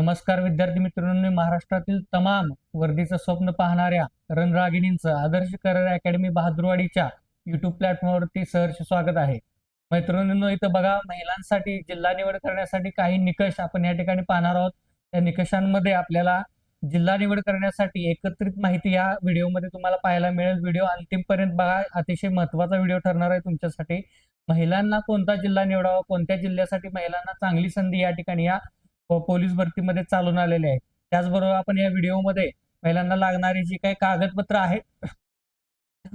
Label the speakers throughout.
Speaker 1: नमस्कार विद्यार्थी मित्रांनो महाराष्ट्रातील तमाम वर्दीचं स्वप्न पाहणाऱ्या रणरागिणींचं आदर्श करिअर अकॅडमी बहादुरवाडीच्या युट्यूब प्लॅटफॉर्मवरती सहर्ष स्वागत आहे. मैत्रिणींनो इथं बघा महिलांसाठी जिल्हा निवड करण्यासाठी काही निकष आपण या ठिकाणी पाहणार आहोत. त्या निकषांमध्ये आपल्याला जिल्हा निवड करण्यासाठी एकत्रित माहिती या व्हिडिओमध्ये तुम्हाला पाहायला मिळेल. व्हिडिओ अंतिमपर्यंत बघा अतिशय महत्त्वाचा व्हिडिओ ठरणार आहे तुमच्यासाठी. महिलांना कोणता जिल्हा निवडावा कोणत्या जिल्ह्यासाठी महिलांना चांगली संधी या ठिकाणी या हो, पोलीस भरतीमध्ये चालून आलेले आहे त्याचबरोबर आपण या व्हिडिओमध्ये महिलांना लागणारी जी काही कागदपत्र आहेत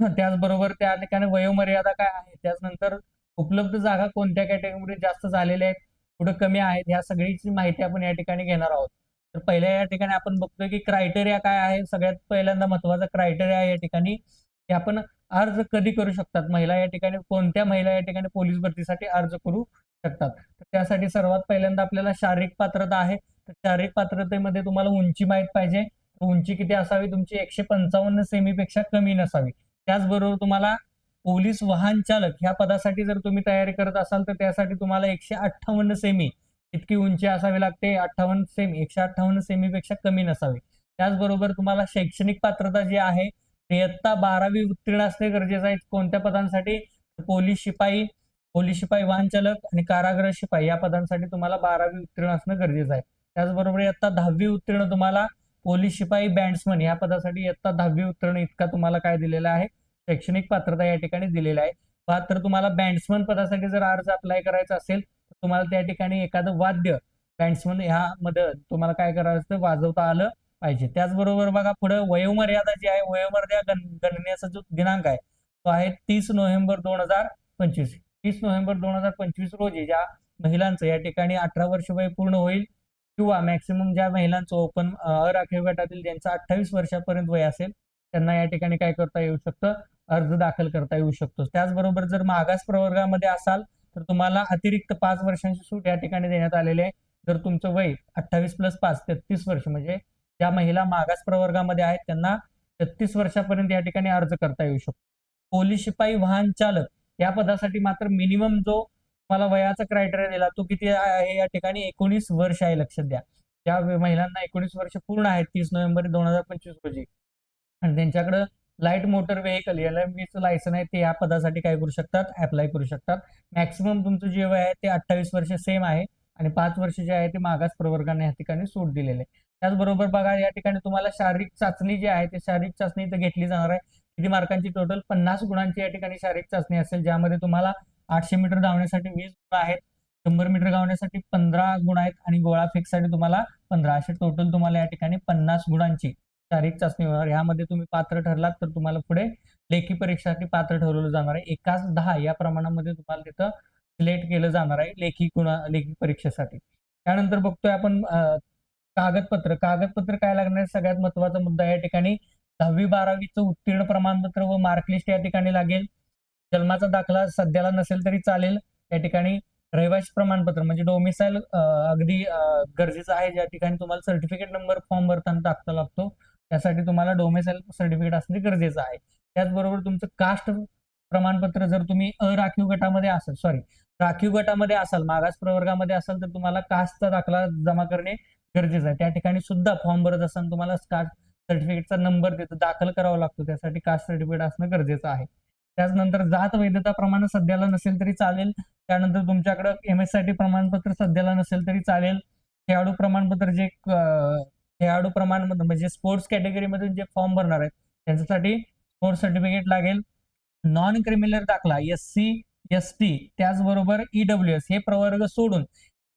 Speaker 1: त्याचबरोबर त्या ठिकाणी वयोमर्यादा काय आहे त्याचनंतर उपलब्ध जागा कोणत्या कॅटेगरीमध्ये जास्त झालेल्या आहेत कुठं कमी आहेत ह्या सगळीची माहिती आपण या ठिकाणी घेणार आहोत. तर पहिल्या या ठिकाणी आपण बघतोय की क्रायटेरिया काय आहे सगळ्यात पहिल्यांदा महत्त्वाचा क्रायटेरिया या ठिकाणी की आपण अर्ज कधी करू शकतात? महिला या ठिकाणी कोणत्या महिला या ठिकाणी पोलीस भरतीसाठी अर्ज करू शकतात. तर त्यासाठी सर्वात पहिल्यांदा आपल्याला शारीरिक पात्रता आहे. तर शारीरिक पात्रतेमध्ये तुम्हाला उंची माहीत पाहिजे. उंची किती असावी? तुमची एकशे पंचावन्न सेमीपेक्षा कमी नसावी. त्याचबरोबर तुम्हाला पोलीस वाहन चालक ह्या पदासाठी जर तुम्ही तयारी करत असाल तर त्यासाठी तुम्हाला एकशे अठ्ठावन्न सेमी इतकी उंची असावी लागते. अठ्ठावन्न सेमी एकशे अठ्ठावन्न सेमीपेक्षा कमी नसावी. त्याचबरोबर तुम्हाला शैक्षणिक पात्रता जी आहे इयत्ता बारावी उत्तीर्ण असणे गरजेचं आहे. कोणत्या पदांसाठी? पोलीस शिपाई पोलीस शिपाई वाहन चालक आणि कारागृह शिपाई या पदांसाठी तुम्हाला बारावी उत्तीर्ण असणं गरजेचं आहे. त्याचबरोबर इयत्ता दहावी उत्तीर्ण तुम्हाला पोलीस शिपाई बँड्समन या पदासाठी इयत्ता दहावी उत्तीर्ण इतका तुम्हाला काय दिलेला आहे? शैक्षणिक पात्रता या ठिकाणी दिलेला आहे. मात्र तुम्हाला बँड्समन पदासाठी जर अर्ज अप्लाय करायचा असेल तर तुम्हाला त्या ठिकाणी एखादं वाद्य बँड्समन ह्यामध्ये तुम्हाला काय करायचं वाजवता आलं पाहिजे. त्याचबरोबर बघा पुढे वयोमर्यादा जी आहे वयोमर्यादा गण गणनेचा जो दिनांक आहे तो आहे तीस नोव्हेंबर दोन हजार पंचवीस. तीस नोव्हेंबर दोन हजार पंचवीस रोजी ज्या महिलांचं या ठिकाणी अठरा वर्ष वय पूर्ण होईल किंवा मॅक्सिमम ज्या महिलांचं ओपन अराखीव गटातील ज्यांचं अठ्ठावीस वर्षापर्यंत वय असेल त्यांना या ठिकाणी काय करता येऊ शकतं? अर्ज दाखल करता येऊ शकतो. त्याचबरोबर जर मागास प्रवर्गामध्ये असाल तर तुम्हाला अतिरिक्त पाच वर्षांची सूट या ठिकाणी देण्यात आलेली आहे. जर तुमचं वय अठ्ठावीस प्लस पाच तेहतीस वर्ष म्हणजे ज्या महिला मागास प्रवर्गामध्ये आहेत त्यांना तेहतीस वर्षापर्यंत या ठिकाणी अर्ज करता येऊ शकतो. पोलीस शिपाई वाहन चालक या पदासाठी मात्र मिनिमम जो मला वयाचा क्रायटेरिया दिला तो किती आहे या ठिकाणी? एकोणीस वर्ष आहे लक्षात द्या. त्या महिलांना एकोणीस वर्ष पूर्ण आहेत तीस नोव्हेंबर दोन हजार पंचवीस रोजी. आणि त्यांच्याकडे light motor vehicle L M licence आहे ते या पदासाठी काय करू शकतात? अप्लाय करू शकतात. मॅक्सिमम तुमचं जे वय आहे ते अठ्ठावीस वर्ष सेम आहे. आणि पाच वर्ष जे आहे ते मागास प्रवर्गाने या ठिकाणी सूट दिलेले. आहे त्याचबरोबर बघा या ठिकाणी तुम्हाला शारीरिक चाचणी जी आहे ते शारीरिक चाचणी तर घेतली जाणार आहे. किती मार्कांची टोटल पन्नास गुणांची या ठिकाणी शारीरिक चाचणी असेल ज्यामध्ये तुम्हाला आठशे मीटर धावण्यासाठी वीस गुण आहेत शंभर मीटर धावण्यासाठी पंधरा गुण आहेत आणि गोळा फेकसाठी तुम्हाला पंधरा. असे टोटल तुम्हाला या ठिकाणी पन्नास गुणांची शारीरिक चाचणी होणार. यामध्ये तुम्ही पात्र ठरलात तर तुम्हाला पुढे लेखी परीक्षेसाठी पात्र ठरवलं जाणार आहे. एकाच दहा या प्रमाणामध्ये तुम्हाला तिथं सिलेक्ट केलं जाणार आहे लेखी गुणा लेखी परीक्षेसाठी. त्यानंतर बघतोय आपण कागदपत्र. कागदपत्र काय लागणार सगळ्यात महत्त्वाचा मुद्दा या ठिकाणी दहावी बारावीचं उत्तीर्ण प्रमाणपत्र व मार्कलिस्ट या ठिकाणी लागेल. जन्माचा दाखला सध्याला नसेल तरी चालेल. या ठिकाणी रहिवासी प्रमाणपत्र म्हणजे डोमिसाईल अगदी गरजेचं आहे. ज्या ठिकाणी तुम्हाला सर्टिफिकेट नंबर फॉर्म भरताना टाकता लागतो. त्यासाठी तुम्हाला डोमिसाईल सर्टिफिकेट असणे गरजेचं आहे. त्याचबरोबर तुमचं कास्ट प्रमाणपत्र जर तुम्ही अराखीव गटामध्ये असाल सॉरी राखीव गटामध्ये असाल मागास प्रवर्गामध्ये असाल तर तुम्हाला कास्टचा दाखला जमा करणे गरजेचं आहे. त्या ठिकाणी सुद्धा फॉर्म भरत असताना तुम्हाला कास्ट सर्टिफिकेटचा नंबर देतो दाखल करावा लागतो. त्यासाठी कास्ट सर्टिफिकेट असणं गरजेचं आहे. त्याचनंतर जात वैधता प्रमाण सध्याला नसेल तरी चालेल. त्यानंतर तुमच्याकडे एम एससाठी प्रमाणपत्र सध्याला नसेल तरी चालेल. खेळाडू प्रमाणपत्र जे खेळाडू प्रमाण म्हणजे स्पोर्ट्स कॅटेगरीमधून जे फॉर्म भरणार आहेत त्यांच्यासाठी स्पोर्ट्स सर्टिफिकेट लागेल. नॉन क्रिमिनल दाखला एस सी एस टी त्याचबरोबर ईडब्ल्यू एस हे प्रवर्ग सोडून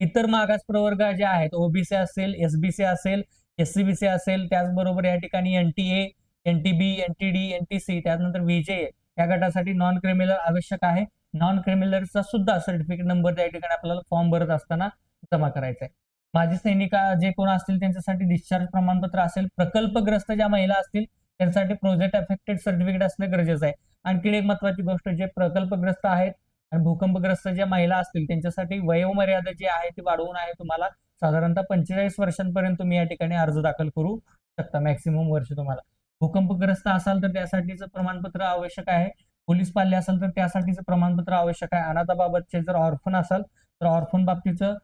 Speaker 1: इतर मागास प्रवर्ग जे आहेत ओबीसी असेल एसबीसी असेल एस सी बी सी असेल त्याचबरोबर या ठिकाणी N T A N T B N T D N T C त्यानंतर विजे या गटासाठी नॉन क्रिमिनल आवश्यक आहे. नॉन क्रिमिनलचा सुद्धा सर्टिफिकेट नंबर त्या ठिकाणी आपल्याला फॉर्म भरत असताना जमा करायचा आहे. माजी सैनिक जे कोण असतील त्यांच्यासाठी डिस्चार्ज प्रमाणपत्र असेल प्रकल्पग्रस्त ज्या महिला असतील त्यांच्यासाठी प्रोजेक्ट अफेक्टेड सर्टिफिकेट असणं गरजेचं आहे. आणखी एक महत्वाची गोष्ट जे प्रकल्पग्रस्त आहेत आणि भूकंपग्रस्त ज्या महिला असतील त्यांच्यासाठी वयोमर्यादा जी आहे ती वाढवून आहे तुम्हाला साधारणतः पंचेचाळीस वर्षांपर्यंत तुम्ही या ठिकाणी अर्ज दाखल करू शकता मॅक्सिमम वर्ष तुम्हाला. भूकंपग्रस्त असाल तर त्यासाठीचं प्रमाणपत्र आवश्यक आहे. पोलीस पाल्य असेल तर त्यासाठीचं प्रमाणपत्र आवश्यक आहे. अनाथाबाबतचे जर ऑर्फन असाल तर ऑर्फन बाबतीचं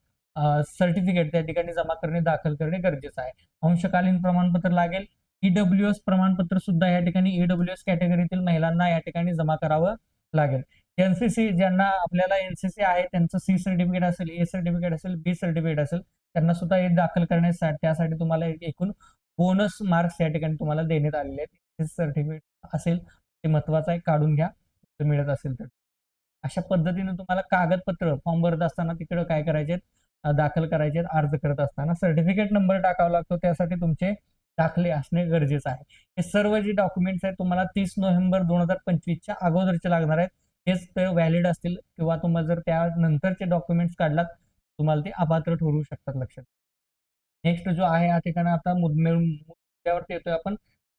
Speaker 1: सर्टिफिकेट त्या ठिकाणी जमा करणे दाखल करणे गरजेचं आहे. अंशकालीन प्रमाणपत्र लागेल. ईडब्ल्यू एस प्रमाणपत्र सुद्धा या ठिकाणी ईडब्ल्यू एस कॅटेगरीतील महिलांना या ठिकाणी जमा करावं लागेल. एनसीसी ज्यांना आपल्याला एनसीसी आहे त्यांचं सी सर्टिफिकेट असेल ए सर्टिफिकेट असेल बी सर्टिफिकेट असेल त्यांना सुद्धा हे दाखल करण्यासाठी त्यासाठी तुम्हाला एकूण बोनस मार्क्स या ठिकाणी तुम्हाला देण्यात आलेले आहेत. सर्टिफिकेट असेल ते महत्वाचं आहे काढून घ्या. मिळत असेल तर. अशा पद्धतीने तुम्हाला कागदपत्र फॉर्म भरत असताना तिकडे काय करायचे आहेत? दाखल करायचे आहेत अर्ज करत असताना. सर्टिफिकेट नंबर टाकावा लागतो त्यासाठी तुमचे दाखले असणे गरजेचं आहे. हे सर्व जे डॉक्युमेंट्स आहेत तुम्हाला तीस नोव्हेंबर दोन हजार पंचवीसच्या अगोदरचे लागणार आहेत. हेच ते व्हॅलिड असतील किंवा तुम्हाला जर त्या नंतरचे डॉक्युमेंट्स काढलात तुम्हाला ते अपात्र ठरू शकतात लक्षात. नेक्स्ट जो आहे या ठिकाणी आता मुद्दे- मुद्द्यावरती येतोय आपण.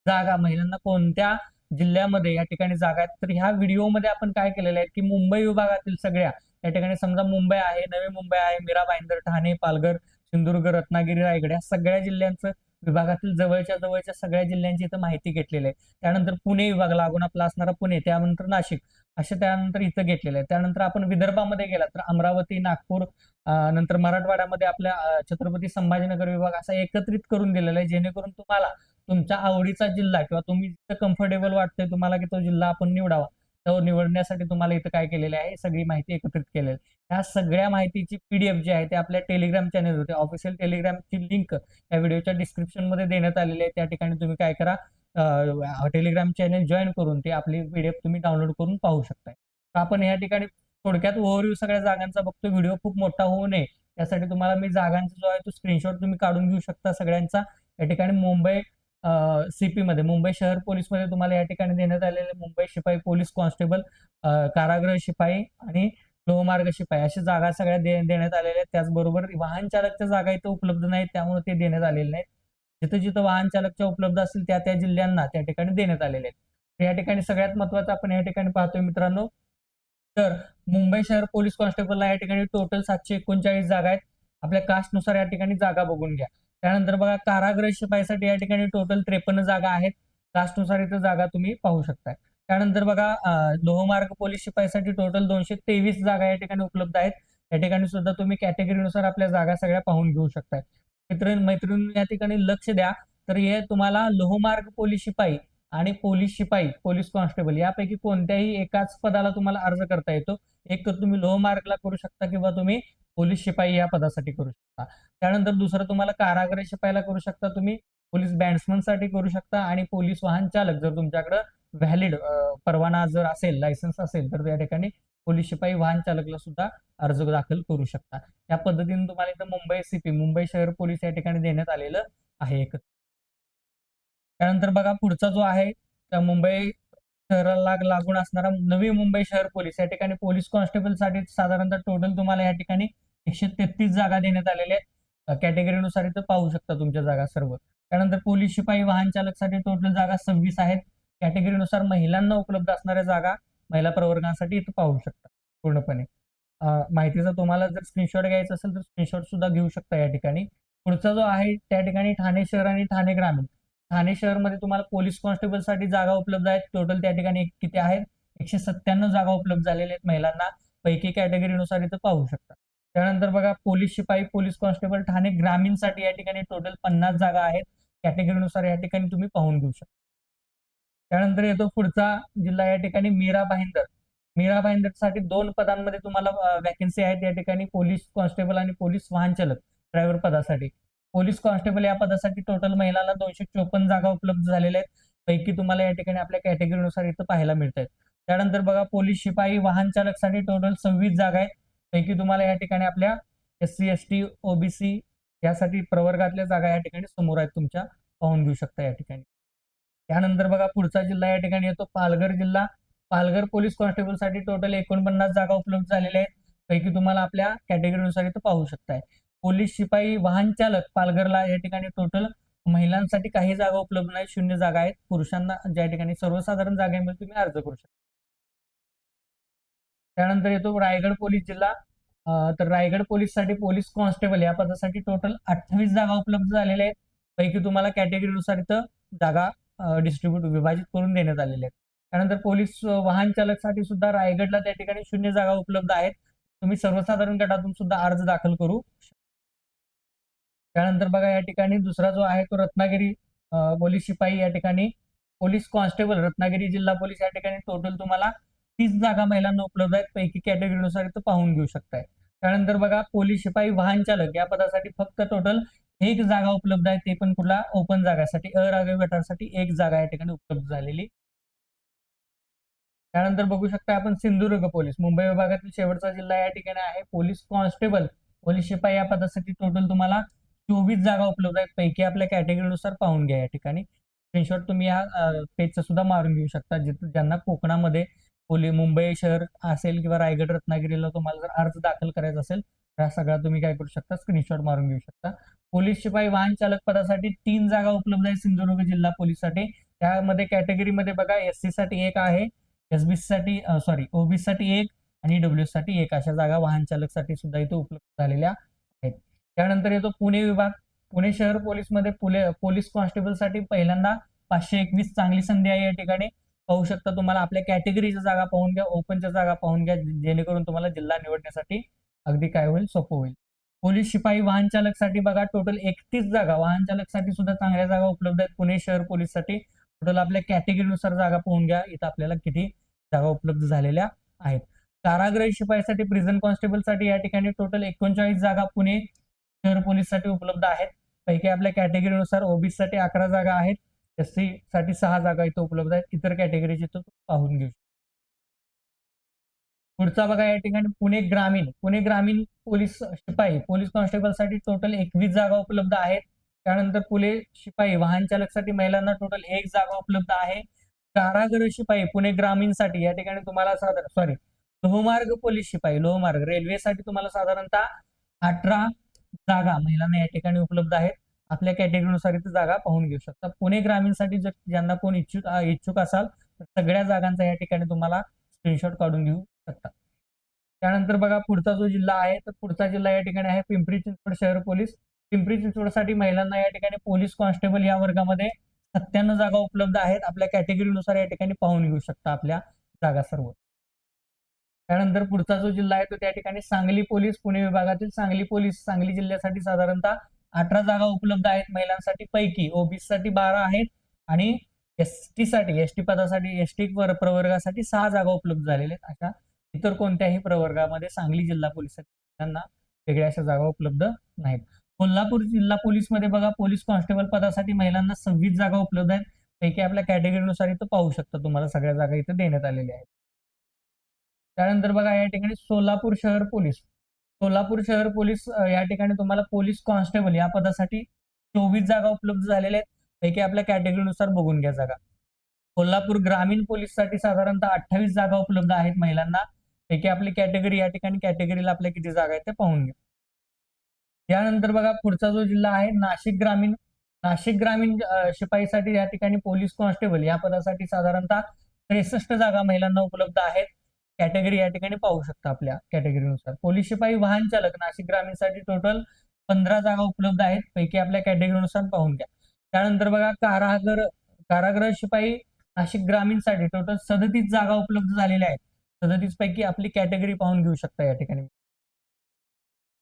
Speaker 1: जागा महिलांना कोणत्या जिल्ह्यामध्ये या ठिकाणी जागा आहेत? तर ह्या व्हिडिओमध्ये आपण काय केलेलं आहे की मुंबई विभागातील सगळ्या या ठिकाणी समजा मुंबई आहे नवी मुंबई आहे मीरा भाईंदर ठाणे पालघर सिंधुदुर्ग रत्नागिरी रायगड या सगळ्या जिल्ह्यांचं विभागातील जवळच्या जवळच्या सगळ्या जिल्ह्यांची इथं माहिती घेतलेली आहे. त्यानंतर पुणे विभाग लागून आपला असणारा पुणे त्यानंतर नाशिक असे त्यानंतर इथं घेतलेलं आहे. त्यानंतर आपण विदर्भामध्ये गेला तर अमरावती नागपूर नंतर मराठवाड्यामध्ये आपल्या छत्रपती संभाजीनगर विभाग असा एकत्रित करून दिलेला आहे. जेणेकरून तुम्हाला तुमच्या आवडीचा जिल्हा किंवा तुम्ही कम्फर्टेबल वाटतंय तुम्हाला की तो जिल्हा आपण निवडावा. तो निवडण्यासाठी तुम्हाला इथं काय केलेलं आहे? सगळी माहिती एकत्रित केलेली. आहे ह्या सगळ्या माहितीची पीडीएफ जी आहे ते आपल्या टेलिग्राम चॅनेल होते. ऑफिशियल टेलिग्रामची लिंक या व्हिडिओच्या डिस्क्रिप्शनमध्ये देण्यात आलेली आहे. त्या ठिकाणी तुम्ही काय करा टेलिग्राम चॅनल जॉईन करून ते आपली पीडीएफ तुम्ही डाउनलोड करून पाहू शकताय. तर आपण या ठिकाणी थोडक्यात ओव्हरव्ह्यू सगळ्या जागांचा बघतो व्हिडिओ खूप मोठा होऊ नये. त्यासाठी तुम्हाला मी जागांचा जो आहे तो स्क्रीनशॉट तुम्ही काढून घेऊ शकता सगळ्यांचा. या ठिकाणी मुंबई सीपी मध्ये मुंबई शहर पोलीसमध्ये तुम्हाला या ठिकाणी देण्यात आलेले मुंबई शिपाई पोलीस कॉन्स्टेबल कारागृह शिपाई आणि लोहमार्ग शिपाई अशा जागा सगळ्या दे देण्यात आलेल्या आहेत. त्याचबरोबर वाहन चालकच्या जागा इथं उपलब्ध नाहीत त्यामुळे ते देण्यात आलेले नाहीत. जिथं जिथं वाहन चालकच्या उपलब्ध असतील त्या त्या जिल्ह्यांना त्या ठिकाणी देण्यात आलेले आहेत. या ठिकाणी सगळ्यात महत्वाचं आपण या ठिकाणी पाहतोय मित्रांनो. तर मुंबई शहर पोलीस कॉन्स्टेबलला या ठिकाणी टोटल सातशे एकोणचाळीस जागा आहेत. आपल्या कास्टनुसार या ठिकाणी जागा बघून घ्या. त्यानंतर बघा कारागृह शिपायसाठी या ठिकाणी टोटल त्रेपन्न जागा आहेत. कास्टनुसार इथं जागा तुम्ही पाहू शकताय. त्यानंतर बघा लोहमार्ग पोलीस शिपाईसाठी टोटल दोनशे तेवीस जागा या ठिकाणी उपलब्ध आहेत. या ठिकाणी सुद्धा तुम्ही कॅटेगरीनुसार आपल्या जागा सगळ्या पाहून घेऊ शकताय. मित्र मैत्रिणी या ठिकाणी लक्ष द्या. तर हे तुम्हाला लोहमार्ग पोलीस शिपाई आणि पोलीस शिपाई पोलीस कॉन्स्टेबल यापैकी कोणत्याही एकाच पदाला तुम्हाला अर्ज करता येतो. एक तर तुम्ही लोहमार्गला करू शकता किंवा तुम्ही पोलीस शिपाई या पदासाठी करू शकता. त्यानंतर दुसरं तुम्हाला कारागृह शिपाईला करू शकता तुम्ही पोलीस बँड्समनसाठी करू शकता आणि पोलीस वाहन चालक जर तुमच्याकडे व्हॅलिड परवाना जर असेल लायसन्स असेल तर त्या ठिकाणी पोलीस शिपाई वाहन चालकला सुद्धा अर्ज दाखल करू शकता. या पद्धतीने तुम्हाला इथं मुंबई सीपी मुंबई शहर पोलीस या ठिकाणी देण्यात आलेलं आहे एक त्यानंतर बघा पुढचा जो आहे त्या मुंबई शहराला लागून असणारा नवी मुंबई शहर पोलीस. या ठिकाणी पोलीस कॉन्स्टेबलसाठी साधारणतः टोटल तुम्हाला या ठिकाणी एकशे तेहतीस जागा देण्यात आलेल्या आहेत. कॅटेगरीनुसार इथं पाहू शकता तुमच्या जागा सर्व. त्यानंतर पोलीस शिपाई वाहन चालकसाठी टोटल जागा सव्वीस आहेत. कॅटेगरीनुसार महिलांना उपलब्ध असणाऱ्या जागा महिला प्रवर्गासाठी इथं पाहू शकता पूर्णपणे. माहितीचा तुम्हाला जर स्क्रीनशॉट घ्यायचा असेल तर स्क्रीनशॉट सुद्धा घेऊ शकता या ठिकाणी. पुढचा जो आहे त्या ठिकाणी ठाणे शहर आणि ठाणे ग्रामीण. ठाणे शहरमध्ये तुम्हाला पोलीस कॉन्स्टेबलसाठी जागा उपलब्ध आहेत. टोटल त्या ठिकाणी किती आहेत? एकशे सत्त्याण्णव जागा उपलब्ध झालेल्या आहेत महिलांना. पैकी कॅटेगरीनुसार इथं पाहू शकता. त्यानंतर बघा पोलीस शिपाई पोलीस कॉन्स्टेबल ठाणे ग्रामीणसाठी या ठिकाणी टोटल पन्नास जागा आहेत. कॅटेगरीनुसार या ठिकाणी तुम्ही पाहून घेऊ शकता. त्यानंतर येतो पुढचा जिल्हा या ठिकाणी मीरा भाईंदर. मीरा भाईंदरसाठी दोन पदांमध्ये तुम्हाला वॅकन्सी आहेत. या ठिकाणी पोलीस कॉन्स्टेबल आणि पोलीस वाहन चालक ड्रायव्हर पदासाठी. पोलीस कॉन्स्टेबल या पदासाठी टोटल महिलांना दोनशे चोपन्न जागा उपलब्ध झालेल्या आहेत. पैकी तुम्हाला या ठिकाणी आपल्या कॅटेगरीनुसार इथं पाहायला मिळत आहेत त्यानंतर बघा पोलीस शिपाई वाहन चालकसाठी टोटल सव्वीस जागा आहेत. पैकी तुम्हाला या ठिकाणी आपल्या S C S T OBC यासाठी प्रवर्गातल्या जागा या ठिकाणी समोर आहेत तुमच्या. पाहून घेऊ शकता या ठिकाणी. त्यानंतर बघा पुढचा जिल्हा या ठिकाणी येतो. पालघर जिल्हा. पालघर पोलीस कॉन्स्टेबलसाठी टोटल एकोणपन्नास जागा उपलब्ध झालेल्या आहेत. पैकी तुम्हाला आपल्या कॅटेगरीनुसार इथं पाहू शकताय. पोलीस शिपाई वाहन चालक पालघरला या ठिकाणी टोटल महिलांसाठी काही जागा उपलब्ध नाही शून्य जागा आहेत. पुरुषांना ज्या ठिकाणी सर्वसाधारण जागांमध्ये तुम्ही अर्ज करू शकता. त्यानंतर येतो रायगड पोलीस जिल्हा. तर रायगड पोलीससाठी पोलीस कॉन्स्टेबल या पदासाठी टोटल अठ्ठावीस जागा उपलब्ध झालेल्या आहेत. पैकी तुम्हाला कॅटेगरीनुसार इथं जागा डिस्ट्रीब्यूट विभाजित करून देण्यात आलेल्या आहेत. त्यानंतर पोलीस वाहन चालकसाठी सुद्धा रायगडला त्या ठिकाणी शून्य जागा उपलब्ध आहेत. तुम्ही सर्वसाधारण गटातून सुद्धा अर्ज दाखल करू त्यानंतर बघा या ठिकाणी दुसरा जो आहे तो रत्नागिरी पोलीस शिपाई या ठिकाणी. पोलीस कॉन्स्टेबल रत्नागिरी जिल्हा पोलीस या ठिकाणी टोटल तुम्हाला तीस जागा महिलांना उपलब्ध आहेत. पैकी कॅटेगरीनुसार इथं पाहून घेऊ शकताय. त्यानंतर बघा पोलीस शिपाई वाहन चालक या पदासाठी फक्त टोटल एक जागा उपलब्ध आहे. ते पण कुठला? ओपन जागासाठी अराघव गटासाठी एक जागा या ठिकाणी उपलब्ध झालेली. त्यानंतर बघू शकता आपण सिंधुदुर्ग पोलीस. मुंबई विभागातील शेवटचा जिल्हा या ठिकाणी आहे. पोलीस कॉन्स्टेबल पोलीस शिपाई या पदासाठी टोटल तुम्हाला चोवीस जागा उपलब्ध आहेत. पैकी आपल्या कॅटेगरीनुसार पाहून घ्या या ठिकाणी. स्क्रीनशॉट तुम्ही या पेजचा सुद्धा मारून घेऊ शकता. जिथे ज्यांना कोकणामध्ये पोली मुंबई शहर असेल किंवा रायगड रत्नागिरीला तुम्हाला जर अर्ज दाखल करायचा असेल तर हा सगळा तुम्ही काय करू शकता? स्क्रीनशॉट मारून घेऊ शकता. पोलीस शिपाई वाहन चालक पदासाठी तीन जागा उपलब्ध आहे सिंधुदुर्ग जिल्हा पोलीससाठी. त्यामध्ये कॅटेगरीमध्ये बघा एस सी साठी एक आहे एसबीसी साठी सॉरी ओबीसी साठी एक आणि डब्ल्यू साठी एक. अशा जागा वाहन चालकसाठी सुद्धा इथे उपलब्ध झालेल्या त्यानंतर येतो पुणे विभाग. पुणे शहर पोलीसमध्ये पुले पोलीस कॉन्स्टेबलसाठी पहिल्यांदा पाचशे एकवीस चांगली संधी आहे या ठिकाणी. पाहू शकता तुम्हाला आपल्या कॅटेगरीच्या जागा पाहून घ्या ओपनच्या जागा पाहून घ्या जेणेकरून तुम्हाला जिल्हा निवडण्यासाठी अगदी काय होईल सोपं होईल. पोलीस शिपाई वाहन चालकसाठी बघा टोटल एकतीस जागा वाहन चालकसाठी सुद्धा चांगल्या जागा उपलब्ध आहेत. पुणे शहर पोलीससाठी टोटल आपल्या कॅटेगरीनुसार जागा पाहून घ्या इथं आपल्याला किती जागा उपलब्ध झालेल्या आहेत. कारागृह शिपाईसाठी प्रिझन कॉन्स्टेबलसाठी या ठिकाणी टोटल एकोणचाळीस जागा पुणे शहर पोलीससाठी उपलब्ध आहेत. पैकी आपल्या कॅटेगरीनुसार ओबीसी साठी अकरा जागा आहेत. एस सी साठी सहा जागा इथं उपलब्ध आहेत. इतर कॅटेगरीचे तो पाहून घेऊ शकतो. पुढचा बघा या ठिकाणी पुणे ग्रामीण. पुणे ग्रामीण पोलीस शिपाई. पोलीस कॉन्स्टेबलसाठी टोटल एकवीस जागा उपलब्ध आहेत. त्यानंतर पुणे शिपाई वाहन चालकसाठी महिलांना टोटल एक जागा उपलब्ध आहे. कारागृह शिपाई पुणे ग्रामीणसाठी. या ठिकाणी तुम्हाला साधारण सॉरी लोहमार्ग पोलीस शिपाई लोहमार्ग. रेल्वेसाठी तुम्हाला साधारणतः अठरा जागा महिलांना या ठिकाणी उपलब्ध आहेत. आपल्या कॅटेगरीनुसार इथे जागा पाहून घेऊ शकता. पुणे ग्रामीणसाठी जर ज्यांना कोण इच्छुक इच्छुक असाल तर सगळ्या जागांचा या ठिकाणी तुम्हाला स्क्रीनशॉट काढून घेऊ शकता. त्यानंतर बघा पुढचा जो जिल्हा आहे तर पुढचा जिल्हा या ठिकाणी आहे पिंपरी चिंचवड शहर पोलीस. पिंपरी चिंचवडसाठी महिलांना या ठिकाणी पोलीस कॉन्स्टेबल या वर्गामध्ये सत्त्याण्णव जागा उपलब्ध आहेत. आपल्या कॅटेगरीनुसार या ठिकाणी पाहून घेऊ शकता आपल्या जागा सर्व. त्यानंतर पुढचा जो जिल्हा आहे तो त्या ठिकाणी सांगली पोलीस पुणे विभागातील सांगली पोलीस सांगली जिल्ह्यासाठी साधारणतः अठरा जागा उपलब्ध आहेत महिलांसाठी पैकी. ओबीसी साठी बारा आहेत आणि एसटी साठी एस टी पदासाठी एस टी प्रवर्गासाठी सहा जागा उपलब्ध झालेल्या आहेत. अशा इतर कोणत्याही प्रवर्गामध्ये सांगली जिल्हा पोलीस त्यांना वेगळ्या अशा जागा उपलब्ध नाहीत. कोल्हापूर जिल्हा पोलीसमध्ये बघा पोलीस कॉन्स्टेबल पदासाठी महिलांना सव्वीस जागा उपलब्ध आहेत. पैकी आपल्या कॅटेगरीनुसार इथं पाहू शकता तुम्हाला सगळ्या जागा इथं देण्यात आलेल्या आहेत. त्यानंतर बघा या ठिकाणी सोलापूर शहर पोलीस. सोलापूर शहर पोलीस या ठिकाणी तुम्हाला पोलीस कॉन्स्टेबल या पदासाठी चोवीस जागा उपलब्ध झालेल्या आहेत. पैकी आपल्या कॅटेगरीनुसार बघून घ्या जागा. कोल्हापूर ग्रामीण पोलीससाठी साधारणतः अठ्ठावीस जागा उपलब्ध आहेत महिलांना. पैकी आपली कॅटेगरी या ठिकाणी कॅटेगरीला आपल्या किती जागा आहेत ते पाहून घ्या. त्यानंतर बघा पुढचा जो जिल्हा आहे नाशिक ग्रामीण. नाशिक ग्रामीण शिपाईसाठी या ठिकाणी पोलीस कॉन्स्टेबल या पदासाठी साधारणतः त्रेसष्ट जागा महिलांना उपलब्ध आहेत. कॅटेगरी या ठिकाणी पाहू शकता आपल्या कॅटेगरीनुसार. पोलीस शिपाई वाहन चालक नाशिक ग्रामीणसाठी टोटल पंधरा जागा उपलब्ध आहेत. पैकी आपल्या कॅटेगरीनुसार पाहून घ्या. त्यानंतर बघा कारागर कारागृह शिपाई नाशिक ग्रामीणसाठी टोटल सदतीस जागा उपलब्ध झालेल्या आहेत. सदतीस पैकी आपली कॅटेगरी पाहून घेऊ शकता या ठिकाणी.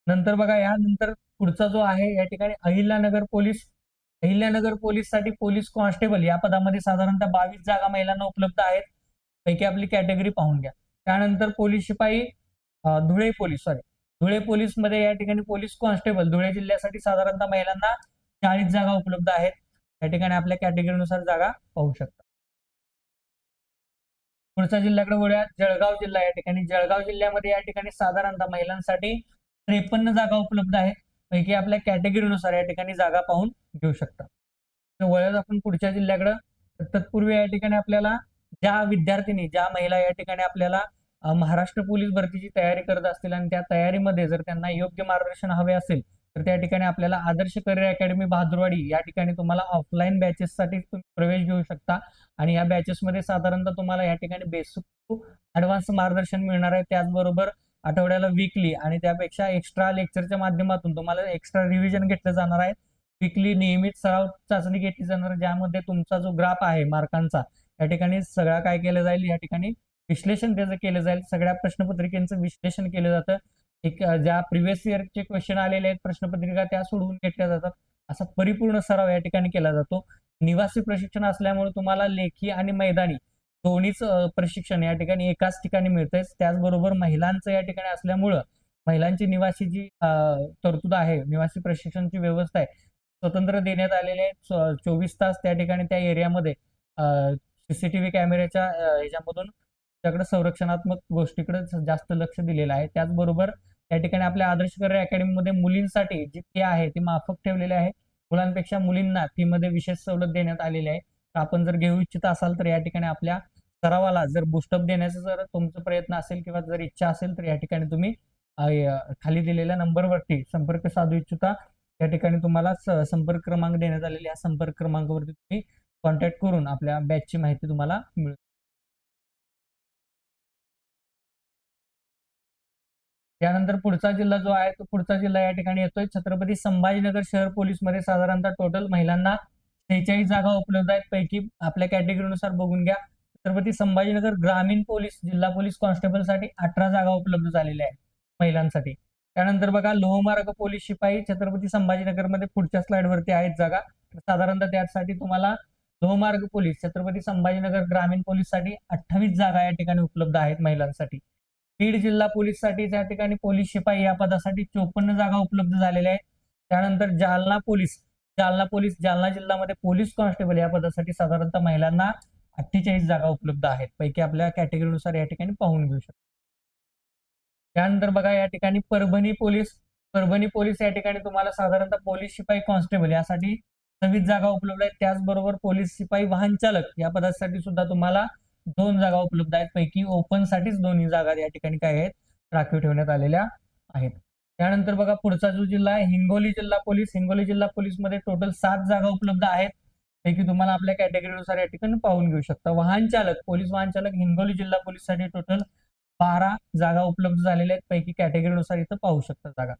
Speaker 1: नंतर बघा यानंतर पुढचा जो आहे या ठिकाणी अहिल्यानगर पोलीस अहिल्यानगर पोलीससाठी पोलीस कॉन्स्टेबल या पदामध्ये साधारणतः बावीस जागा महिलांना उपलब्ध आहेत. पैकी आपली कॅटेगरी पाहून घ्या. त्यानंतर पोलीस शिपाई धुळे पोलीस सॉरी धुळे पोलीसमध्ये या ठिकाणी पोलीस कॉन्स्टेबल धुळे जिल्ह्यासाठी साधारणतः महिलांना चाळीस जागा उपलब्ध आहेत. या ठिकाणी आपल्या कॅटेगरीनुसार जागा पाहू शकता. पुढच्या जिल्ह्याकडे वळूया जळगाव जिल्हा या ठिकाणी. जळगाव जिल्ह्यामध्ये या ठिकाणी साधारणतः महिलांसाठी त्रेपन्न जागा उपलब्ध आहेत. पैकी आपल्या कॅटेगरीनुसार या ठिकाणी जागा पाहून घेऊ शकता. तर वळत आपण पुढच्या जिल्ह्याकडे. तत्पूर्वी या ठिकाणी आपल्याला ज्या विद्यार्थिनी ज्या महिला या ठिकाणी आपल्याला महाराष्ट्र पोलीस भरतीची तयारी करत असतील आणि त्या तयारीमध्ये जर त्यांना योग्य मार्गदर्शन हवे असेल तर त्या ठिकाणी आपल्याला आदर्श करिअर अकॅडमी बहादुरवाडी या ठिकाणी तुम्हाला ऑफलाईन बॅचेससाठी तुम्ही प्रवेश घेऊ शकता. आणि या बॅचेसमध्ये साधारणतः तुम्हाला या ठिकाणी बेसिक टू ॲडव्हान्स मार्गदर्शन मिळणार आहे. त्याचबरोबर आठवड्याला वीकली आणि त्यापेक्षा एक्स्ट्रा लेक्चरच्या माध्यमातून तुम्हाला एक्स्ट्रा रिव्हिजन घेतलं जाणार आहे. वीकली नियमित सराव चाचणी घेतली जाणार ज्यामध्ये तुमचा जो ग्राफ आहे मार्कांचा या ठिकाणी सगळा काय केलं जाईल? या ठिकाणी विश्लेषण त्याचं केलं जाईल. सगळ्या प्रश्नपत्रिकेचं विश्लेषण केलं जातं. एक ज्या प्रिव्हियस इयरचे क्वेश्चन आलेले आहेत प्रश्नपत्रिका त्या सोडवून घेतल्या जातात. असा परिपूर्ण सराव या ठिकाणी केला जातो. निवासी प्रशिक्षण असल्यामुळे तुम्हाला लेखी आणि मैदानी दोन्हीच प्रशिक्षण या ठिकाणी एकाच ठिकाणी मिळतंय. त्याचबरोबर महिलांचं या ठिकाणी असल्यामुळं महिलांची निवासी जी तरतूद आहे निवासी प्रशिक्षणची व्यवस्था आहे स्वतंत्र देण्यात आलेले आहेत. चोवीस तास त्या ठिकाणी त्या एरियामध्ये सीसीटीव्ही कॅमेऱ्याच्या ह्याच्यामधून त्याकडे संरक्षणात्मक गोष्टीकडे जास्त लक्ष दिलेलं आहे. त्याचबरोबर त्या ठिकाणी आपल्या आदर्श करिअर अकॅडमीमध्ये मुलींसाठी जी फी आहे ती माफक ठेवलेली आहे. मुलांपेक्षा मुलींना फी मध्ये विशेष सवलत देण्यात आलेली आहे. तर आपण जर घेऊ इच्छित असाल तर या ठिकाणी आपल्या सरावाला जर बुस्टअप देण्याचा जर तुमचा प्रयत्न असेल किंवा जर इच्छा असेल तर या ठिकाणी तुम्ही खाली दिलेल्या नंबरवरती संपर्क साधू इच्छिता. या ठिकाणी तुम्हाला संपर्क क्रमांक देण्यात आलेले या संपर्क क्रमांकावरती तुम्ही कॉन्टॅक्ट करून आपल्या बॅचची माहिती तुम्हाला मिळेल त्यानंतर पुढचा जिल्हा जो आहे तो पुढचा जिल्हा या ठिकाणी येतोय. छत्रपती संभाजीनगर शहर पोलीसमध्ये साधारणतः टोटल महिलांना सेहेचाळीस जागा उपलब्ध आहेत. पैकी आपल्या कॅटेगरीनुसार बघून घ्या. छत्रपती संभाजीनगर ग्रामीण पोलीस जिल्हा पोलीस कॉन्स्टेबलसाठी अठरा जागा उपलब्ध झालेल्या आहेत महिलांसाठी. त्यानंतर बघा लोहमार्ग पोलीस शिपाई छत्रपती संभाजीनगरमध्ये पुढच्या स्लाइडवरती आहेत जागा. साधारणतः त्यासाठी तुम्हाला लोहमार्ग पोलीस छत्रपती संभाजीनगर ग्रामीण पोलीससाठी अठ्ठावीस जागा या ठिकाणी उपलब्ध आहेत महिलांसाठी. बीड जिल्हा पोलीससाठी त्या ठिकाणी पोलीस शिपाई या पदासाठी चोपन्न जागा उपलब्ध झालेल्या आहेत. त्यानंतर जालना पोलीस जालना पोलीस जालना जिल्ह्यामध्ये पोलीस कॉन्स्टेबल या पदासाठी साधारणतः महिलांना अठ्ठेचाळीस जागा उपलब्ध आहेत. पैकी आपल्या कॅटेगरीनुसार या ठिकाणी पाहून घेऊ शकतो. त्यानंतर बघा या ठिकाणी परभणी पोलीस परभणी पोलीस या ठिकाणी तुम्हाला साधारणतः पोलीस शिपाई कॉन्स्टेबल यासाठी सव्वीस जागा उपलब्ध आहेत. त्याचबरोबर पोलीस शिपाई वाहन चालक या पदासाठी सुद्धा तुम्हाला दोन जागा उपलब्ध आहेत. पैकी ओपन साठीच दोन्ही जागा या ठिकाणी काय आहेत? राखीव ठेवण्यात आलेल्या आहेत. त्यानंतर बघा पुढचा जो जिल्हा आहे हिंगोली जिल्हा पोलीस. हिंगोली जिल्हा पोलीसमध्ये टोटल सात जागा उपलब्ध आहेत. पैकी तुम्हाला आपल्या कॅटेगरीनुसार या ठिकाणी पाहून घेऊ शकता. वाहन चालक पोलीस वाहन चालक हिंगोली जिल्हा पोलीससाठी टोटल बारा जागा उपलब्ध झालेल्या आहेत. पैकी कॅटेगरीनुसार इथं पाहू शकता जागा.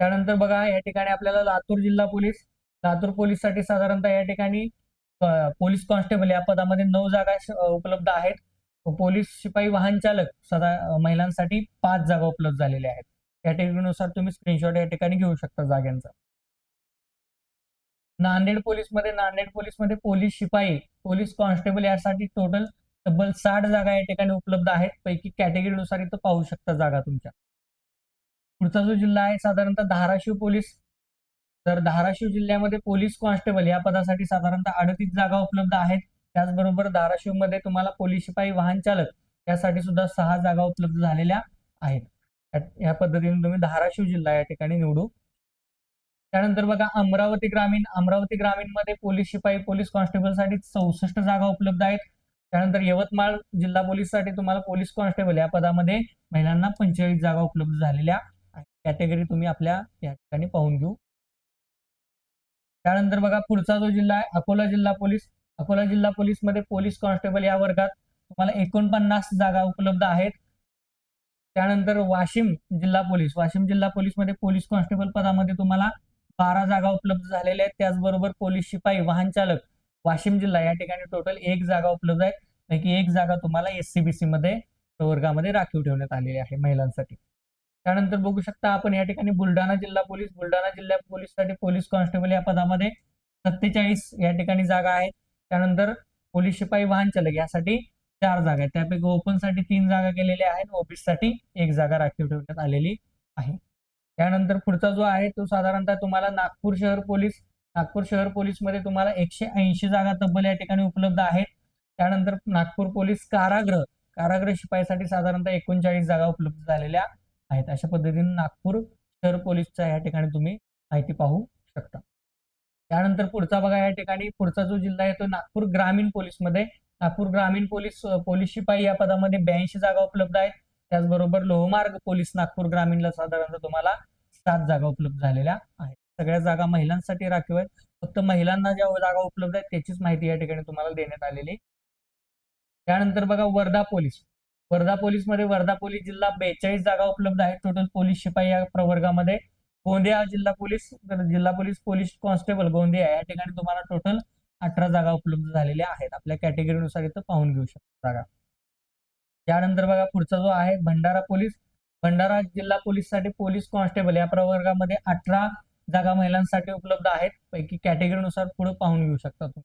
Speaker 1: त्यानंतर बघा या ठिकाणी आपल्याला लातूर जिल्हा पोलीस लातूर पोलीससाठी साधारणतः या ठिकाणी पोलीस कॉन्स्टेबल या पदामध्ये नऊ जागा उपलब्ध आहेत. पोलीस शिपाई वाहन चालक सदा महिलांसाठी पाच जागा उपलब्ध झालेल्या आहेत. कॅटेगरीनुसार तुम्ही स्क्रीनशॉट या ठिकाणी घेऊ शकता जागांचा नांदेड पोलीसमध्ये नांदेड पोलीसमध्ये पोलीस शिपाई पोलीस कॉन्स्टेबल यासाठी टोटल तब्बल साठ जागा या ठिकाणी उपलब्ध आहेत. पैकी कॅटेगरीनुसार इथं पाहू शकता जागा तुमच्या. पुढचा जो जिल्हा आहे साधारणतः धाराशिव पोलीस तर धाराशिव जिल्ह्यामध्ये पोलीस कॉन्स्टेबल या पदासाठी साधारणतः अडतीस जागा उपलब्ध आहेत. त्याचबरोबर धाराशिवमध्ये तुम्हाला पोलीस शिपाई वाहन चालक यासाठी सुद्धा सहा जागा उपलब्ध झालेल्या आहेत. या- पद्धतीने तुम्ही धाराशिव जिल्हा या ठिकाणी निवडू त्यानंतर बघा अमरावती ग्रामीण. अमरावती ग्रामीणमध्ये पोलीस शिपाई पोलीस कॉन्स्टेबलसाठी चौसष्ट जागा उपलब्ध आहेत. त्यानंतर यवतमाळ जिल्हा पोलीससाठी तुम्हाला पोलीस कॉन्स्टेबल या पदामध्ये महिलांना पंचेचाळीस जागा उपलब्ध झालेल्या आहेत. कॅटेगरी तुम्ही आपल्या या ठिकाणी पाहून घेऊ. त्यानंतर बघा पुढचा जो जिल्हा आहे अकोला जिल्हा पोलीस. अकोला जिल्हा पोलीसमध्ये पोलीस कॉन्स्टेबल या वर्गात तुम्हाला एकोणपन्नास जागा उपलब्ध आहेत. त्यानंतर वाशिम जिल्हा पोलीस. वाशिम जिल्हा पोलीसमध्ये पोलीस कॉन्स्टेबल पदामध्ये तुम्हाला बारा जागा उपलब्ध झालेल्या आहेत. त्याचबरोबर पोलीस शिपाई वाहन चालक वाशिम जिल्हा या ठिकाणी टोटल एक जागा उपलब्ध आहे. पैकी एक जागा तुम्हाला एससीबीसी मध्ये वर्गामध्ये राखीव ठेवण्यात आलेली आहे महिलांसाठी. त्यानंतर बघू शकता आपण या ठिकाणी बुलढाणा जिल्हा पोलीस बुलढाणा जिल्हा पोलीससाठी पोलीस कॉन्स्टेबल या पदामध्ये सत्तेचाळीस या ठिकाणी जागा आहेत. त्यानंतर पोलीस शिपाई वाहन चालक यासाठी चार जागा आहेत. त्यापैकी ओपनसाठी तीन जागा केलेल्या आहेत. ओबीसीसाठी एक जागा राखीव ठेवण्यात आलेली आहे. त्यानंतर पुढचा जो आहे तो साधारणतः तुम्हाला नागपूर शहर पोलीस नागपूर शहर पोलीसमध्ये तुम्हाला एकशे ऐंशी जागा तब्बल या ठिकाणी उपलब्ध आहेत. त्यानंतर नागपूर पोलीस कारागृह कारागृह शिपाईसाठी साधारणतः एकोणचाळीस जागा उपलब्ध झालेल्या आहेत. अशा पद्धतीने नागपूर शहर पोलीसच्या या ठिकाणी तुम्ही माहिती पाहू शकता. त्यानंतर पुढचा बघा या ठिकाणी. पुढचा जो जिल्हा आहे तो नागपूर ग्रामीण पोलीसमध्ये. नागपूर ग्रामीण पोलीस पोलीस शिपाई या पदामध्ये ब्याऐंशी जागा उपलब्ध आहेत. त्याचबरोबर लोहमार्ग पोलीस नागपूर ग्रामीणला साधारणतः तुम्हाला सात जागा उपलब्ध झालेल्या आहेत. सगळ्या जागा महिलांसाठी राखीव आहेत. फक्त महिलांना ज्या जागा उपलब्ध आहेत त्याचीच माहिती या ठिकाणी तुम्हाला देण्यात आलेली. त्यानंतर बघा वर्धा पोलीस. वर्धा पोलीसमध्ये वर्धा पोलीस जिल्हा बेचाळीस जागा उपलब्ध आहेत. टोटल पोलीस शिपाई या प्रवर्गामध्ये. गोंदिया जिल्हा पोलीस जिल्हा पोलीस पोलीस कॉन्स्टेबल गोंदिया या ठिकाणी तुम्हाला टोटल अठरा जागा उपलब्ध झालेल्या आहेत. आपल्या कॅटेगरीनुसार इथं पाहून घेऊ शकता जागा. त्यानंतर बघा पुढचा जो आहे भंडारा पोलीस. भंडारा जिल्हा पोलीससाठी पोलीस कॉन्स्टेबल या प्रवर्गामध्ये अठरा जागा महिलांसाठी उपलब्ध आहेत. पैकी कॅटेगरीनुसार पुढे पाहून घेऊ शकता तुम्ही.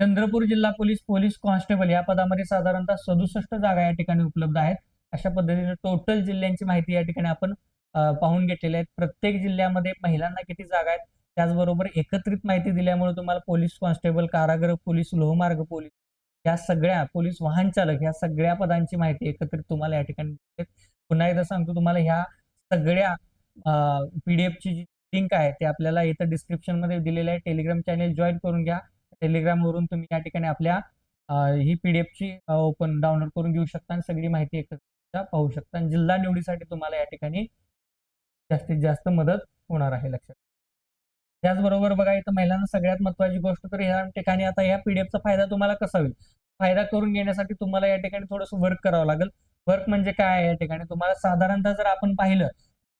Speaker 1: चंद्रपूर जिल्हा पोलीस पोलीस कॉन्स्टेबल या पदामध्ये साधारणतः सदुसष्ट जागा या ठिकाणी उपलब्ध आहेत. अशा पद्धतीने टोटल जिल्ह्यांची माहिती या ठिकाणी आपण पाहून घेतलेली आहे. प्रत्येक जिल्ह्यामध्ये महिलांना किती जागा आहेत त्याचबरोबर एकत्रित माहिती दिल्यामुळे तुम्हाला पोलीस कॉन्स्टेबल कारागृह पोलीस लोहमार्ग पोलीस या सगळ्या पोलीस वाहन चालक या सगळ्या पदांची माहिती एकत्रित तुम्हाला या ठिकाणी पुन्हा एकदा सांगतो तुम्हाला ह्या सगळ्या पीडीएफची जी लिंक आहे ते आपल्याला इथं डिस्क्रिप्शनमध्ये दिलेलं आहे. टेलिग्राम चॅनेल जॉईन करून घ्या. टेलिग्राम वरून तुम्ही या ठिकाणी आपल्या ही पी डी एफची ओपन डाउनलोड करून घेऊ शकता आणि सगळी माहिती एकत्र पाहू शकता आणि जिल्हा निवडीसाठी तुम्हाला या ठिकाणी जास्तीत जास्त मदत होणार आहे लक्षात त्याचबरोबर बघा इथं महिलांना सगळ्यात महत्वाची गोष्ट तर या ठिकाणी आता या पीडीएफचा फायदा तुम्हाला कसा होईल? फायदा करून घेण्यासाठी तुम्हाला या ठिकाणी थोडंसं वर्क करावं लागेल. वर्क म्हणजे काय आहे या ठिकाणी? तुम्हाला साधारणतः जर आपण पाहिलं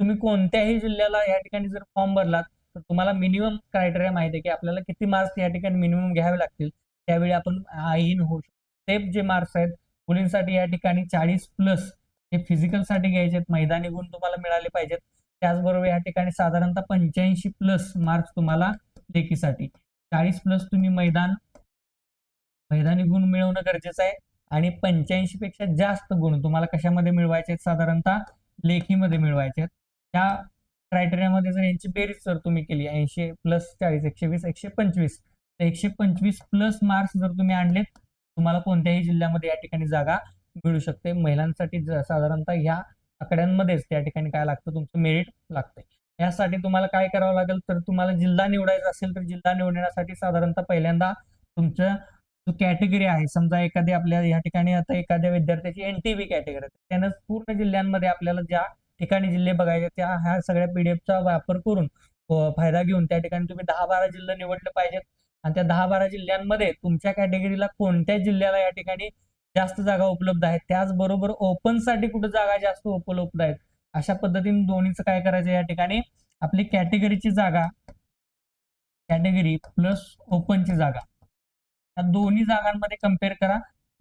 Speaker 1: तुम्ही कोणत्याही जिल्ह्याला या ठिकाणी जर फॉर्म भरलात तर तुम्हाला मिनिमम क्रायटेरिया माहिती आहे की आपल्याला किती मार्क्स या ठिकाणी मिनिमम घ्यावे लागतील. त्यावेळी आपण इन होऊ शकतो. ते जे मार्क्स आहेत मुलींसाठी या ठिकाणी चाळीस प्लस हे फिजिकलसाठी घ्यायचे आहेत मैदानी गुण तुम्हाला मिळाले पाहिजेत. त्याचबरोबर या ठिकाणी साधारणतः पंच्याऐंशी प्लस मार्क्स तुम्हाला लेखीसाठी. चाळीस प्लस तुम्ही मैदान मैदानी गुण मिळवणं गरजेचं आहे. आणि पंच्याऐंशी पेक्षा जास्त गुण तुम्हाला कशामध्ये मिळवायचे आहेत साधारणतः लेखीमध्ये मिळवायचे आहेत त्या क्रायटेरियामध्ये जर यांची बेरीज जर तुम्ही केली ऐंशी प्लस चाळीस एकशे वीस एकशे पंचवीस तर एकशे पंचवीस प्लस मार्क्स जर तुम्ही आणलेत तुम्हाला कोणत्याही जिल्ह्यामध्ये या ठिकाणी जागा मिळू शकते. महिलांसाठी साधारणतः ह्या आकड्यांमध्येच त्या ठिकाणी काय लागतं तुमचं मेरिट लागतंय. यासाठी तुम्हाला काय करावं लागेल तर तुम्हाला जिल्हा निवडायचा असेल तर जिल्हा निवडण्यासाठी साधारणतः पहिल्यांदा तुमचं जो कॅटेगरी आहे समजा एखादी आपल्या या ठिकाणी आता एखाद्या विद्यार्थ्याची एन टी व्ही कॅटेगरी त्यानं पूर्ण जिल्ह्यांमध्ये आपल्याला ज्या ठिकाणी जिल्हे बघायचे त्या ह्या सगळ्या पीडीएफचा वापर करून फायदा घेऊन त्या ठिकाणी तुम्ही दहा बारा जिल्हे निवडले पाहिजेत. आणि त्या दहा बारा जिल्ह्यांमध्ये तुमच्या कॅटेगरीला कोणत्या जिल्ह्याला या ठिकाणी जास्त जागा उपलब्ध आहेत? त्याचबरोबर ओपनसाठी कुठे जागा जास्त उपलब्ध आहेत? अशा पद्धतीने दोन्हीचं काय करायचं? या ठिकाणी आपली कॅटेगरीची जागा कॅटेगरी प्लस ओपनची जागा. या दोन्ही जागांमध्ये कंपेअर करा.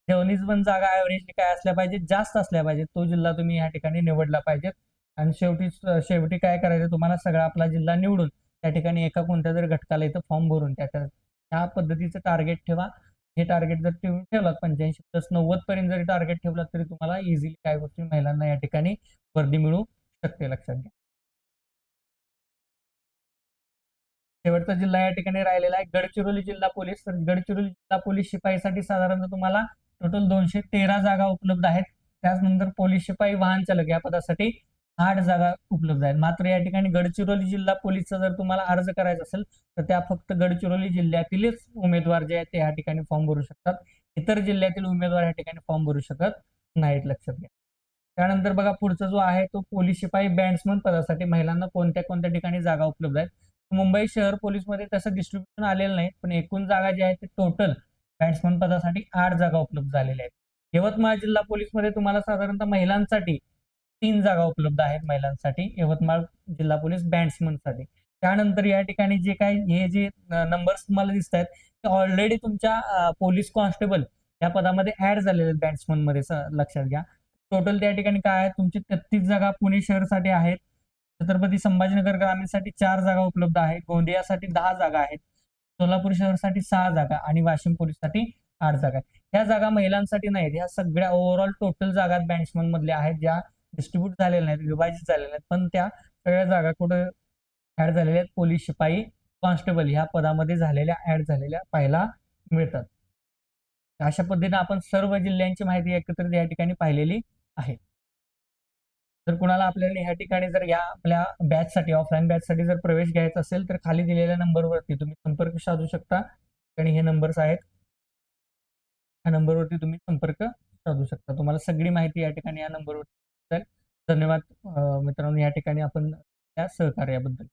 Speaker 1: दोन्ही पण जागा ऍव्हरेजली काय असल्या पाहिजे जास्त असल्या पाहिजेत. तो जिल्हा तुम्ही या ठिकाणी निवडला पाहिजेत. आणि शेवटी शेवटी काय करायचं? तुम्हाला सगळा आपला जिल्हा निवडून त्या ठिकाणी एका कोणत्या जर घटकाला इथं फॉर्म भरून त्या ह्या पद्धतीचं टार्गेट ठेवा. हे टार्गेट जर ठेवून ठेवलात पंच्याऐंशी प्लस नव्वद पर्यंत जरी टार्गेट ठेवलात तरी तुम्हाला इझिली काय गोष्टी महिलांना या ठिकाणी वर्दी मिळू शकते लक्षात घ्या. शेवटचा जिल्हा या ठिकाणी राहिलेला आहे गडचिरोली जिल्हा पोलीस. तर गडचिरोली जिल्हा पोलीस शिपाईसाठी साधारणतः तुम्हाला टोटल दोनशे तेरा जागा उपलब्ध आहेत. त्याचनंतर पोलीस शिपाई वाहन चालक या पदासाठी आठ जागा उपलब्ध आहेत. मात्र या ठिकाणी गडचिरोली जिल्हा पोलीसचा जर तुम्हाला अर्ज करायचा असेल तर त्या फक्त गडचिरोली जिल्ह्यातीलच उमेदवार जे आहेत ते या ठिकाणी फॉर्म भरू शकतात. इतर जिल्ह्यातील उमेदवार या ठिकाणी फॉर्म भरू शकत नाहीत लक्षात घ्या. त्यानंतर बघा पुढचा जो आहे तो पोलीस शिपाई बँड्समन पदासाठी महिलांना कोणत्या कोणत्या ठिकाणी जागा उपलब्ध आहेत? मुंबई शहर पोलीसमध्ये तसं डिस्ट्रीब्युशन आलेलं नाही पण एकूण जागा जी आहे ते टोटल बॅट्समन पदासाठी आठ जागा उपलब्ध झालेल्या आहेत. यवतमाळ जिल्हा पोलीसमध्ये तुम्हाला साधारणतः महिलांसाठी तीन जागा उपलब्ध आहेत महिलांसाठी. यवतमाळ जिल्हा पोलीस बँड्समनसाठी त्यानंतर या ठिकाणी जे काही हे जे नंबर्स तुम्हाला दिसत आहेत ते ऑलरेडी तुमच्या पोलीस कॉन्स्टेबल या पदामध्ये ऍड झालेले आहेत बॅट्समनमध्ये लक्षात घ्या. टोटल त्या ठिकाणी काय आहे तुमची तेहतीस जागा पुणे शहरसाठी आहेत. छत्रपती संभाजीनगर ग्रामीणसाठी चार जागा उपलब्ध आहेत. गोंदियासाठी दहा जागा आहेत. सोलापूर शहरसाठी सहा जागा आणि वाशिम पोलीससाठी आठ जागा आहेत. ह्या जागा महिलांसाठी नाहीत. ह्या सगळ्या ओव्हरऑल टोटल जागा बँड्समन मधल्या आहेत. ज्या डिस्ट्रीब्यूट झालेल्या नाहीत विभाजित झालेल्या नाहीत. पण त्या सगळ्या जागा कुठं ऍड झालेल्या आहेत? पोलीस शिपाई कॉन्स्टेबल ह्या पदामध्ये झालेल्या ऍड झालेल्या पाहायला मिळतात. अशा पद्धतीने आपण सर्व जिल्ह्यांची माहिती एकत्रित या ठिकाणी पाहिलेली आहे. जर कुणाला आपल्याला ह्या ठिकाणी जर या आपल्या बॅचसाठी ऑफलाईन बॅचसाठी जर प्रवेश घ्यायचा असेल तर खाली दिलेल्या नंबरवरती तुम्ही संपर्क साधू शकता. आणि हे नंबर्स आहेत. ह्या नंबरवरती तुम्ही संपर्क साधू शकता. तुम्हाला सगळी माहिती या ठिकाणी या नंबरवरती धन्यवाद मित्रांनो. या ठिकाणी आपण त्या सहकार्याबद्दल